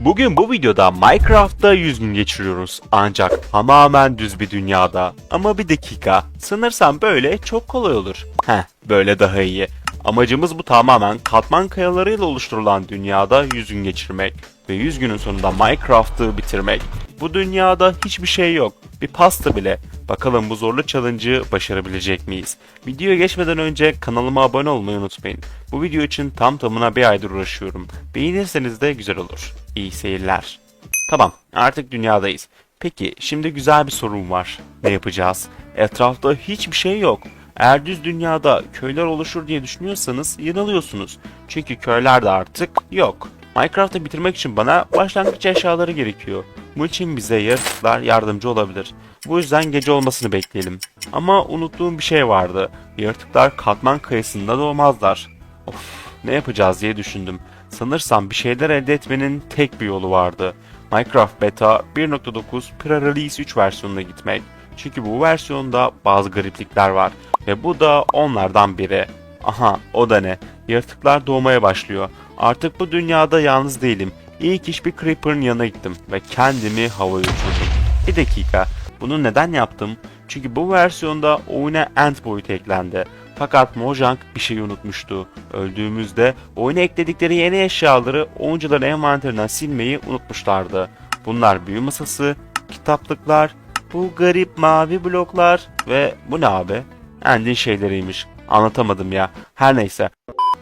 Bugün bu videoda Minecraft'ta 100 gün geçiriyoruz. Ancak tamamen düz bir dünyada. Ama bir dakika. Sanırsam böyle çok kolay olur. Heh, böyle daha iyi. Amacımız bu tamamen katman kayalarıyla oluşturulan dünyada 100 gün geçirmek. Ve 100 günün sonunda Minecraft'ı bitirmek. Bu dünyada hiçbir şey yok. Bir pasta bile. Bakalım bu zorlu challenge'ı başarabilecek miyiz? Videoya geçmeden önce kanalıma abone olmayı unutmayın. Bu video için tam tamına bir aydır uğraşıyorum. Beğenirseniz de güzel olur. İyi seyirler. Tamam artık dünyadayız. Peki şimdi güzel bir sorun var. Ne yapacağız? Etrafta hiçbir şey yok. Eğer düz dünyada köyler oluşur diye düşünüyorsanız yanılıyorsunuz. Çünkü köyler de artık yok. Minecraft'ı bitirmek için bana başlangıç eşyaları gerekiyor. Bu için bize yaratıklar yardımcı olabilir. Bu yüzden gece olmasını bekleyelim. Ama unuttuğum bir şey vardı. Yaratıklar katman kayısında doğmazlar. Of ne yapacağız diye düşündüm. Sanırsam bir şeyler elde etmenin tek bir yolu vardı. Minecraft Beta 1.9 Pre-Release 3 versiyonuna gitmek. Çünkü bu versiyonda bazı gariplikler var ve bu da onlardan biri. Aha o da ne? Yaratıklar doğmaya başlıyor. Artık bu dünyada yalnız değilim. İlk iş bir Creeper'ın yanına gittim ve kendimi havaya uçurdum. Bir dakika, bunu neden yaptım? Çünkü bu versiyonda oyuna End boyutu eklendi. Fakat Mojang bir şey unutmuştu. Öldüğümüzde oyuna ekledikleri yeni eşyaları oyuncuların envanterinden silmeyi unutmuşlardı. Bunlar büyü masası, kitaplıklar, bu garip mavi bloklar ve bu ne abi? End'in şeyleriymiş. Anlatamadım ya. Her neyse.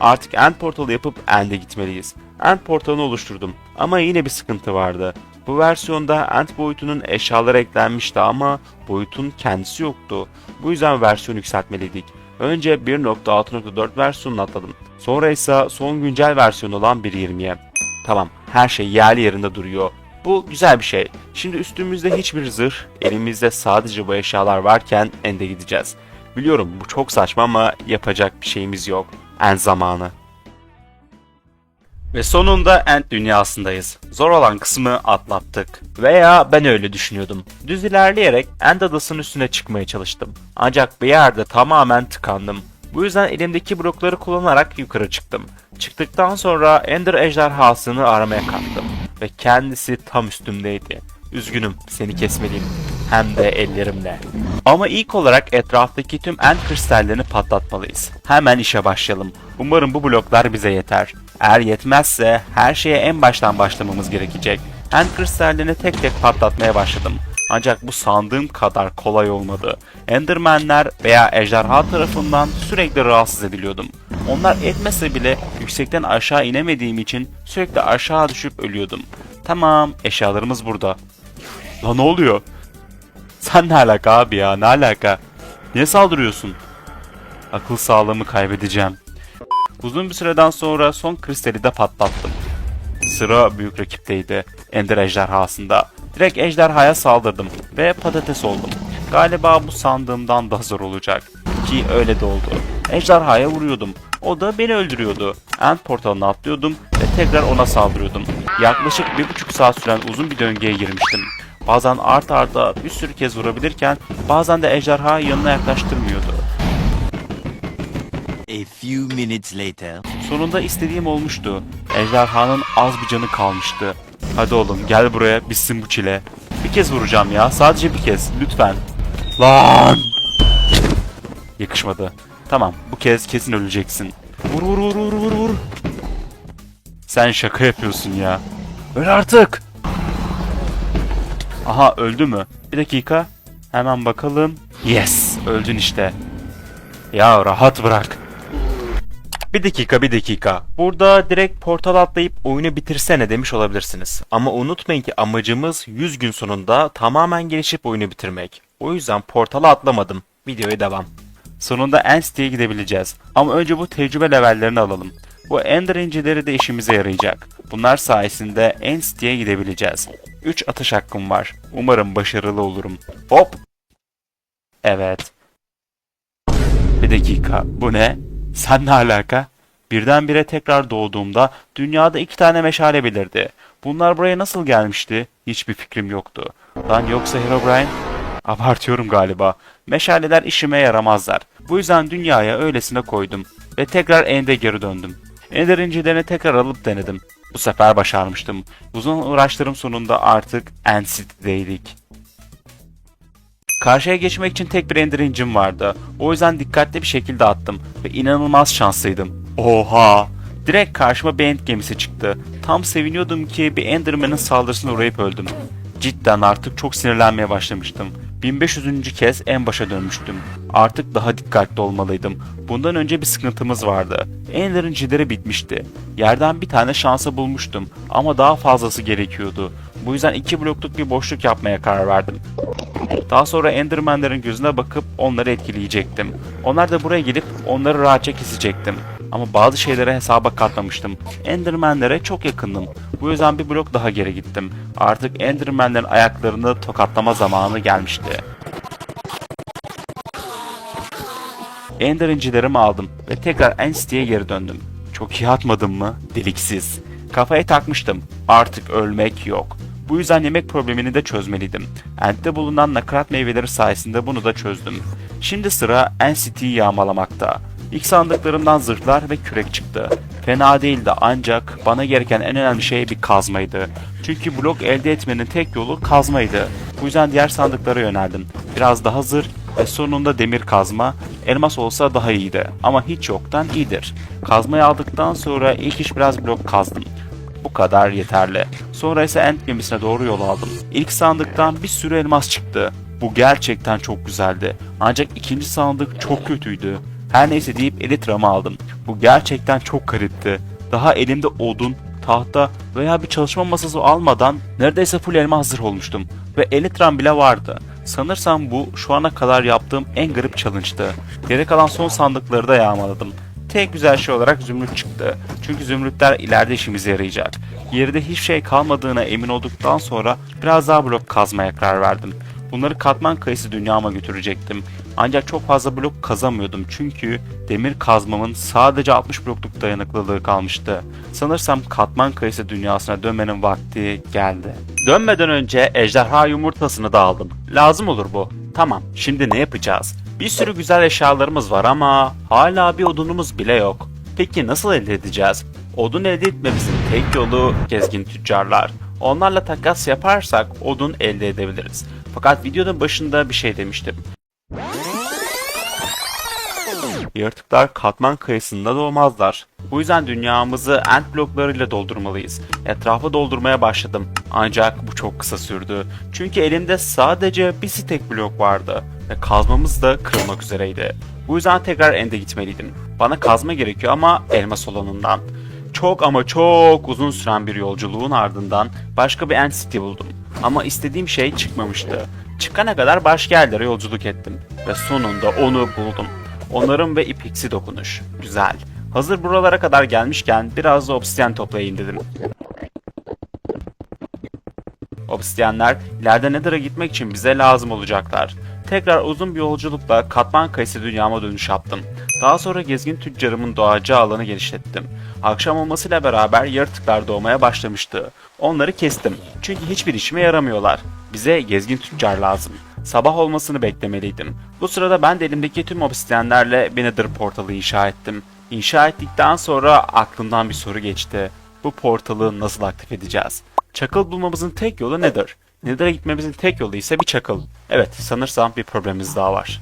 Artık End portalı yapıp End'e gitmeliyiz. End portalını oluşturdum ama yine bir sıkıntı vardı. Bu versiyonda End boyutunun eşyaları eklenmişti ama boyutun kendisi yoktu. Bu yüzden versiyonu yükseltmeliydik. Önce 1.6.4 versiyonunu atladım. Sonra ise son güncel versiyon olan 1.20'ye. Tamam, her şey yerli yerinde duruyor. Bu güzel bir şey. Şimdi üstümüzde hiçbir zırh, elimizde sadece bu eşyalar varken End'e gideceğiz. Biliyorum bu çok saçma ama yapacak bir şeyimiz yok. End zamanı. Ve sonunda End dünyasındayız. Zor olan kısmı atlattık. Veya ben öyle düşünüyordum. Düz ilerleyerek End adasının üstüne çıkmaya çalıştım. Ancak bir yerde tamamen tıkandım. Bu yüzden elimdeki blokları kullanarak yukarı çıktım. Çıktıktan sonra Ender ejderhasını aramaya kalktım. Ve kendisi tam üstümdeydi. Üzgünüm seni kesmeliyim. Hem de ellerimle. Ama ilk olarak etraftaki tüm end kristallerini patlatmalıyız. Hemen işe başlayalım. Umarım bu bloklar bize yeter. Eğer yetmezse her şeye en baştan başlamamız gerekecek. End kristallerini tek tek patlatmaya başladım. Ancak bu sandığım kadar kolay olmadı. Endermenler veya ejderha tarafından sürekli rahatsız ediliyordum. Onlar etmese bile yüksekten aşağı inemediğim için sürekli aşağı düşüp ölüyordum. Tamam, eşyalarımız burada. Lan ne oluyor? Sen ne alaka abi ya? Ne alaka? Niye saldırıyorsun? Akıl sağlığımı kaybedeceğim. Uzun bir süreden sonra son kristali de patlattım. Sıra büyük rakipteydi. Ender ejderhasında. Direkt ejderhaya saldırdım ve patates oldum. Galiba bu sandığımdan daha zor olacak. Ki öyle de oldu. Ejderhaya vuruyordum. O da beni öldürüyordu. End portalına atlıyordum ve tekrar ona saldırıyordum. Yaklaşık bir buçuk saat süren uzun bir döngüye girmiştim. Bazen art arda bir sürü kez vurabilirken bazen de ejderha yanına yaklaştırmıyordu. A few minutes later. Sonunda istediğim olmuştu. Ejderhanın az bir canı kalmıştı. Hadi oğlum gel buraya bitsin bu çile. Bir kez vuracağım ya sadece bir kez lütfen. Lan! Yakışmadı. Tamam bu kez kesin öleceksin. Vur vur vur vur vur vur. Sen şaka yapıyorsun ya. Öl artık. Aha öldü mü? Bir dakika. Hemen bakalım. Yes öldün işte. Ya rahat bırak. Bir dakika bir dakika. Burada direkt portal atlayıp oyunu bitirsene demiş olabilirsiniz. Ama unutmayın ki amacımız 100 gün sonunda tamamen gelişip oyunu bitirmek. O yüzden portala atlamadım. Videoya devam. Sonunda End gidebileceğiz. Ama önce bu tecrübe levellerini alalım. Bu Ender incileri de işimize yarayacak. Bunlar sayesinde End gidebileceğiz. 3 atış hakkım var. Umarım başarılı olurum. Hop! Evet. Bir dakika. Bu ne? Sen ne alaka? Birdenbire tekrar doğduğumda dünyada iki tane meşale belirdi. Bunlar buraya nasıl gelmişti? Hiçbir fikrim yoktu. Lan yoksa Herobrine? Abartıyorum galiba. Meşaleler işime yaramazlar. Bu yüzden dünyaya öylesine koydum. Ve tekrar End'e geri döndüm. Ender incilerini tekrar alıp denedim. Bu sefer başarmıştım. Uzun uğraşlarım sonunda artık End City'deydik. Karşıya geçmek için tek bir ender incim vardı. O yüzden dikkatli bir şekilde attım ve inanılmaz şanslıydım. Oha! Direkt karşıma bir end gemisi çıktı. Tam seviniyordum ki bir enderman'ın saldırısına uğrayıp öldüm. Cidden artık çok sinirlenmeye başlamıştım. 1500. kez en başa dönmüştüm. Artık daha dikkatli olmalıydım. Bundan önce bir sıkıntımız vardı. Ender'in cileri bitmişti. Yerden bir tane şansa bulmuştum ama daha fazlası gerekiyordu. Bu yüzden iki blokluk bir boşluk yapmaya karar verdim. Daha sonra Enderman'lerin gözüne bakıp onları etkileyecektim. Onlar da buraya gelip onları rahatça kesecektim. Ama bazı şeylere hesaba katmamıştım. Enderman'lere çok yakındım. Bu yüzden bir blok daha geri gittim. Artık Enderman'lerin ayaklarını tokatlama zamanı gelmişti. Ender incilerimi aldım ve tekrar Ensti'ye geri döndüm. Çok iyi atmadım mı? Deliksiz. Kafaya takmıştım. Artık ölmek yok. Bu yüzden yemek problemini de çözmeliydim. Ent'te bulunan nakarat meyveleri sayesinde bunu da çözdüm. Şimdi sıra NCT'yi yağmalamakta. İlk sandıklarımdan zırhlar ve kürek çıktı. Fena değildi ancak bana gereken en önemli şey bir kazmaydı. Çünkü blok elde etmenin tek yolu kazmaydı. Bu yüzden diğer sandıklara yöneldim. Biraz daha zırh ve sonunda demir kazma, elmas olsa daha iyiydi ama hiç yoktan iyidir. Kazmayı aldıktan sonra ilk iş biraz blok kazdım. Bu kadar yeterli. Sonra ise End gemisine doğru yol aldım. İlk sandıktan bir sürü elmas çıktı. Bu gerçekten çok güzeldi. Ancak ikinci sandık çok kötüydü. Her neyse deyip elitramı aldım. Bu gerçekten çok garipti. Daha elimde odun, tahta veya bir çalışma masası almadan neredeyse full elma hazır olmuştum. Ve elitram bile vardı. Sanırsam bu şu ana kadar yaptığım en garip challenge'tı. Geri kalan son sandıkları da yağmaladım. Tek güzel şey olarak zümrüt çıktı. Çünkü zümrütler ileride işimize yarayacak. Geride hiçbir şey kalmadığına emin olduktan sonra biraz daha blok kazmaya karar verdim. Bunları katman kayısı dünyama götürecektim. Ancak çok fazla blok kazamıyordum çünkü demir kazmamın sadece 60 blokluk dayanıklılığı kalmıştı. Sanırsam katman kayısı dünyasına dönmenin vakti geldi. Dönmeden önce ejderha yumurtasını da aldım. Lazım olur bu. Tamam, şimdi ne yapacağız? Bir sürü güzel eşyalarımız var ama hala bir odunumuz bile yok. Peki nasıl elde edeceğiz? Odun elde etmemizin tek yolu gezgin tüccarlar. Onlarla takas yaparsak odun elde edebiliriz. Fakat videonun başında bir şey demiştim. Yaratıklar katman kayısında doğmazlar. Bu yüzden dünyamızı ant bloklarıyla doldurmalıyız. Etrafı doldurmaya başladım. Ancak bu çok kısa sürdü. Çünkü elimde sadece bir stek blok vardı. Ve kazmamız da kırılmak üzereydi. Bu yüzden tekrar ende gitmeliydim. Bana kazma gerekiyor ama elmas olanından. Çok ama çok uzun süren bir yolculuğun ardından başka bir End City buldum. Ama istediğim şey çıkmamıştı. Çıkana kadar başka yerlere yolculuk ettim. Ve sonunda onu buldum. Onarım ve ipeksi dokunuş. Güzel. Hazır buralara kadar gelmişken biraz da obsidiyen toplayayım dedim. Obsidyenler ileride Nether'a gitmek için bize lazım olacaklar. Tekrar uzun bir yolculukla katman kayısı dünyama dönüş yaptım. Daha sonra gezgin tüccarımın doğacağı alanı genişlettim. Akşam olmasıyla beraber yaratıklar doğmaya başlamıştı. Onları kestim. Çünkü hiçbir işime yaramıyorlar. Bize gezgin tüccar lazım. Sabah olmasını beklemeliydim. Bu sırada ben de elimdeki tüm obsidyenlerle bir Nether portalı inşa ettim. İnşa ettikten sonra aklımdan bir soru geçti. Bu portalı nasıl aktif edeceğiz? Çakıl bulmamızın tek yolu nedir? Nether'a gitmemizin tek yolu ise bir çakıl. Evet, sanırsam bir problemimiz daha var.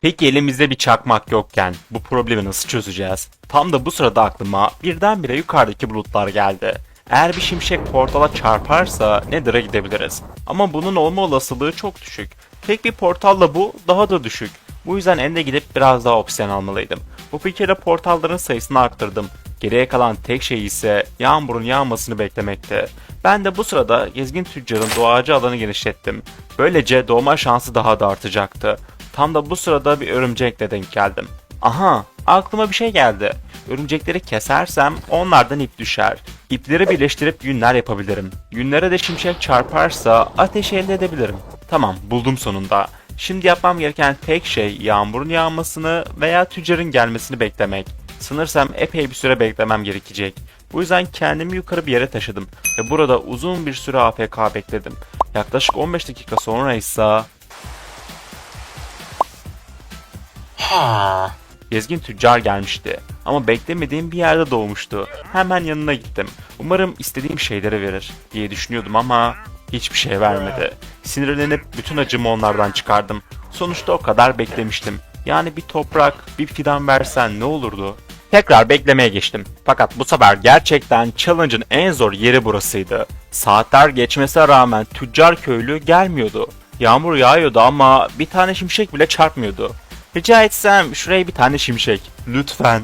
Peki elimizde bir çakmak yokken bu problemi nasıl çözeceğiz? Tam da bu sırada aklıma birdenbire yukarıdaki bulutlar geldi. Eğer bir şimşek portala çarparsa Nether'a gidebiliriz. Ama bunun olma olasılığı çok düşük. Tek bir portalla bu daha da düşük. Bu yüzden ende gidip biraz daha opsiyon almalıydım. Bu fikirle portalların sayısını arttırdım. Geriye kalan tek şey ise yağmurun yağmasını beklemekti. Ben de bu sırada gezgin tüccarın doğacı alanı genişlettim. Böylece doğma şansı daha da artacaktı. Tam da bu sırada bir örümcekle denk geldim. Aha, aklıma bir şey geldi. Örümcekleri kesersem onlardan ip düşer. İpleri birleştirip yünler yapabilirim. Yünlere de şimşek çarparsa ateş elde edebilirim. Tamam, buldum sonunda. Şimdi yapmam gereken tek şey yağmurun yağmasını veya tüccarın gelmesini beklemek. Sanırsam epey bir süre beklemem gerekecek. Bu yüzden kendimi yukarı bir yere taşıdım ve burada uzun bir süre AFK bekledim. Yaklaşık 15 dakika sonra ise Gezgin tüccar gelmişti. Ama beklemediğim bir yerde doğmuştu. Hemen yanına gittim. Umarım istediğim şeyleri verir diye düşünüyordum ama hiçbir şey vermedi. Sinirlenip bütün acımı onlardan çıkardım. Sonuçta o kadar beklemiştim. Yani bir toprak, bir fidan versen ne olurdu? Tekrar beklemeye geçtim. Fakat bu sefer gerçekten challenge'ın en zor yeri burasıydı. Saatler geçmesine rağmen tüccar köylü gelmiyordu. Yağmur yağıyordu ama bir tane şimşek bile çarpmıyordu. Rica etsem şuraya bir tane şimşek. Lütfen.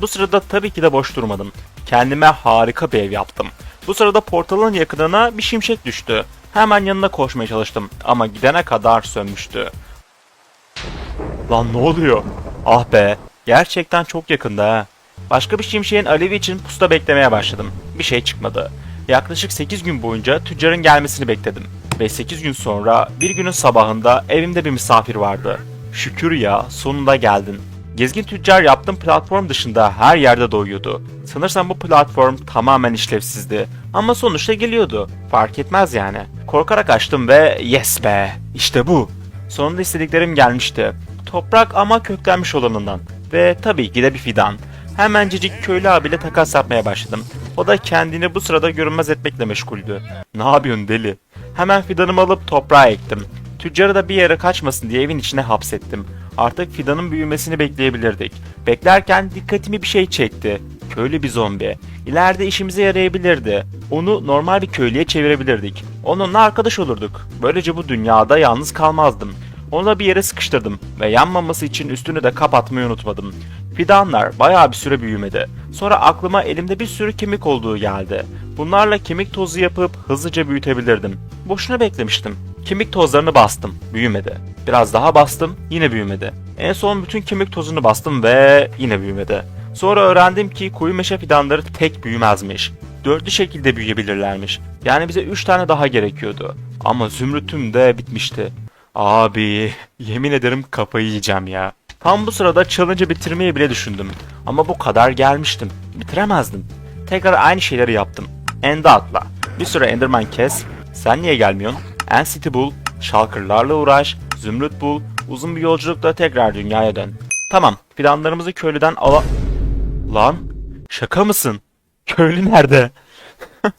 Bu sırada tabii ki de boş durmadım. Kendime harika bir ev yaptım. Bu sırada portalın yakınına bir şimşek düştü. Hemen yanına koşmaya çalıştım ama gidene kadar sönmüştü. Lan ne oluyor? Ah be, gerçekten çok yakında ha. Başka bir şimşeğin alevi için pusta beklemeye başladım. Bir şey çıkmadı. Yaklaşık 8 gün boyunca tüccarın gelmesini bekledim. Ve 8 gün sonra bir günün sabahında evimde bir misafir vardı. Şükür ya sonunda geldin. Gezgin tüccar yaptığım platform dışında her yerde doyuyordu. Sanırsam bu platform tamamen işlevsizdi. Ama sonuçta geliyordu. Fark etmez yani. Korkarak açtım ve yes be işte bu. Sonunda istediklerim gelmişti. Toprak ama köklenmiş olanından. Ve tabii ki de bir fidan. Hemencecik köylü abiyle takas yapmaya başladım. O da kendini bu sırada görünmez etmekle meşguldü. Ne yapıyorsun deli? Hemen fidanımı alıp toprağa ektim. Tüccarı da bir yere kaçmasın diye evin içine hapsettim. Artık fidanın büyümesini bekleyebilirdik. Beklerken dikkatimi bir şey çekti. Köylü bir zombi. İleride işimize yarayabilirdi. Onu normal bir köylüye çevirebilirdik. Onunla arkadaş olurduk. Böylece bu dünyada yalnız kalmazdım. Onu da bir yere sıkıştırdım ve yanmaması için üstünü de kapatmayı unutmadım. Fidanlar bayağı bir süre büyümedi. Sonra aklıma elimde bir sürü kemik olduğu geldi. Bunlarla kemik tozu yapıp hızlıca büyütebilirdim. Boşuna beklemiştim. Kemik tozlarını bastım, büyümedi. Biraz daha bastım, yine büyümedi. En son bütün kemik tozunu bastım ve yine büyümedi. Sonra öğrendim ki koyu meşe fidanları tek büyümezmiş. Dörtlü şekilde büyüyebilirlermiş. Yani bize üç tane daha gerekiyordu. Ama zümrütüm de bitmişti. Abi yemin ederim kafayı yiyeceğim ya. Tam bu sırada challenge'ı bitirmeyi bile düşündüm. Ama bu kadar gelmiştim. Bitiremezdim. Tekrar aynı şeyleri yaptım. End'e atla. Bir süre Enderman kes. Sen niye gelmiyorsun? City bul. Shulker'larla uğraş. Zümrüt bul. Uzun bir yolculukla tekrar dünyaya dön. Tamam. Planlarımızı köylüden ala... Lan? Şaka mısın? Köylü nerede?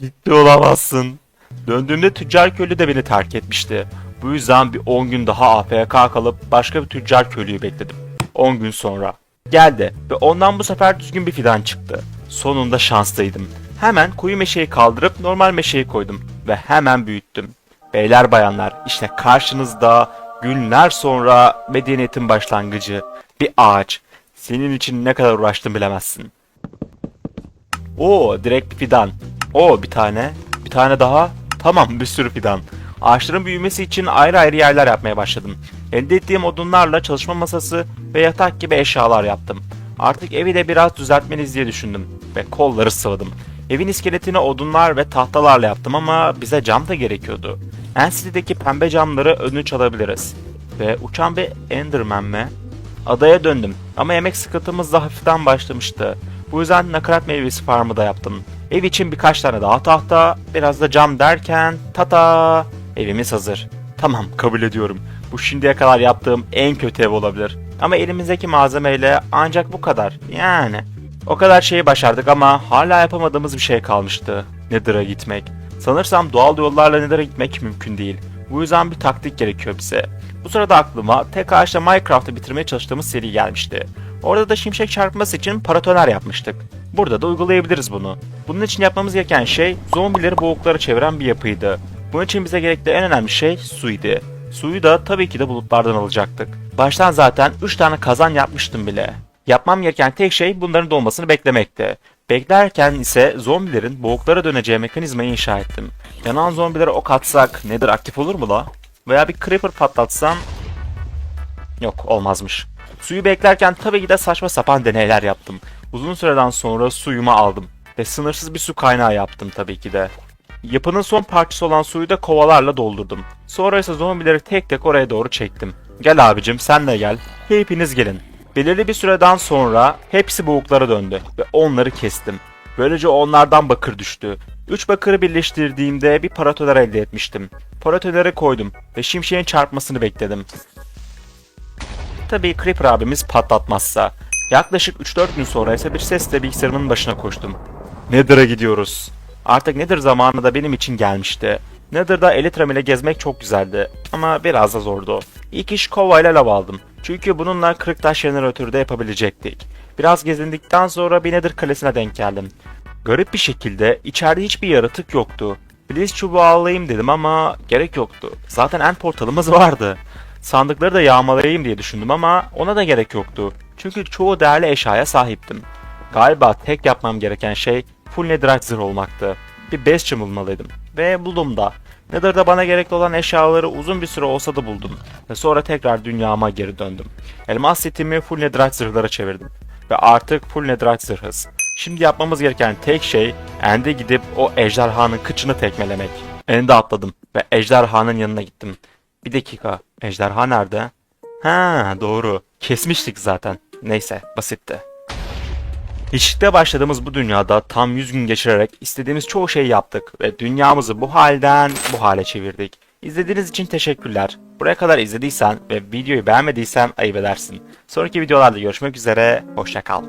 Ciddi olamazsın. Döndüğümde tüccar köylü de beni terk etmişti. Bu yüzden bir 10 gün daha AFK kalıp başka bir tüccar köylüyü bekledim. 10 gün sonra. Geldi ve ondan bu sefer düzgün bir fidan çıktı. Sonunda şanslıydım. Hemen koyu meşeyi kaldırıp normal meşeyi koydum ve hemen büyüttüm. Beyler bayanlar işte karşınızda günler sonra medeniyetin başlangıcı bir ağaç. Senin için ne kadar uğraştım bilemezsin. Oo direkt bir fidan. Oo bir tane. Bir tane daha. Tamam bir sürü fidan. Ağaçların büyümesi için ayrı ayrı yerler yapmaya başladım. Elde ettiğim odunlarla çalışma masası ve yatak gibi eşyalar yaptım. Artık evi de biraz düzeltmeliyiz diye düşündüm ve kolları sıvadım. Evin iskeletini odunlar ve tahtalarla yaptım ama bize cam da gerekiyordu. Enstitü'deki pembe camları ödünç alabiliriz. Ve uçan bir Enderman mi? Adaya döndüm ama yemek sıkıntımız da hafiften başlamıştı. Bu yüzden nakarat meyvesi farmı da yaptım. Ev için birkaç tane daha tahta, biraz da cam derken tata evimiz hazır. Tamam kabul ediyorum. Bu şimdiye kadar yaptığım en kötü ev olabilir. Ama elimizdeki malzemeyle ancak bu kadar. Yani. O kadar şeyi başardık ama hala yapamadığımız bir şey kalmıştı. Nether'a gitmek. Sanırsam doğal yollarla Nether'a gitmek mümkün değil. Bu yüzden bir taktik gerekiyor bize. Bu sırada aklıma tek ağaçla Minecraft'ı bitirmeye çalıştığımız seri gelmişti. Orada da şimşek çarpması için paratoner yapmıştık. Burada da uygulayabiliriz bunu. Bunun için yapmamız gereken şey zombileri boğuklara çeviren bir yapıydı. Bunun için bize gerekli en önemli şey suydu. Suyu da tabii ki de bulutlardan alacaktık. Baştan zaten 3 tane kazan yapmıştım bile. Yapmam gereken tek şey bunların dolmasını beklemekti. Beklerken ise zombilerin boğuklara döneceği mekanizmayı inşa ettim. Yanan zombilere ok atsak nedir aktif olur mu la? Veya bir creeper patlatsam... Yok olmazmış. Suyu beklerken tabii ki de saçma sapan deneyler yaptım. Uzun süreden sonra suyumu aldım. Ve sınırsız bir su kaynağı yaptım tabii ki de. Yapının son parçası olan suyu da kovalarla doldurdum. Sonra ise zombileri tek tek oraya doğru çektim. Gel abicim sen de gel. Hepiniz gelin. Belirli bir süreden sonra hepsi boğuklara döndü ve onları kestim. Böylece onlardan bakır düştü. Üç bakırı birleştirdiğimde bir paratoner elde etmiştim. Paratoneri koydum ve şimşeğin çarpmasını bekledim. Tabii Creeper abimiz patlatmazsa. Yaklaşık 3-4 gün sonra ise bir sesle bilgisayarımın başına koştum. Nether'a gidiyoruz. Artık Nether zamanı da benim için gelmişti. Nether'da Elytram ile gezmek çok güzeldi ama biraz da zordu. İlk iş kovayla lav aldım. Çünkü bununla kırık taş jeneratörü de yapabilecektik. Biraz gezindikten sonra bir kalesine denk geldim. Garip bir şekilde içeride hiçbir yaratık yoktu. Blaze çubuğu alayım dedim ama gerek yoktu. Zaten end portalımız vardı. Sandıkları da yağmalayayım diye düşündüm ama ona da gerek yoktu. Çünkü çoğu değerli eşyaya sahiptim. Galiba tek yapmam gereken şey full netherite zırh olmaktı. Bir bastion bulmalıydım. Ve buldum da. Nether'da bana gerekli olan eşyaları uzun bir süre olsa da buldum. Ve sonra tekrar dünyama geri döndüm. Elmas setimi full netherite zırhlara çevirdim. Ve artık full netherite zırhız. Şimdi yapmamız gereken tek şey End'e gidip o ejderhanın kıçını tekmelemek. End'e atladım ve ejderhanın yanına gittim. Bir dakika, ejderha nerede? Ha doğru, kesmiştik zaten. Neyse, basitti. Hiçlikte başladığımız bu dünyada tam 100 gün geçirerek istediğimiz çoğu şeyi yaptık ve dünyamızı bu halden bu hale çevirdik. İzlediğiniz için teşekkürler. Buraya kadar izlediysen ve videoyu beğenmediysen ayıp edersin. Sonraki videolarda görüşmek üzere, hoşça kal.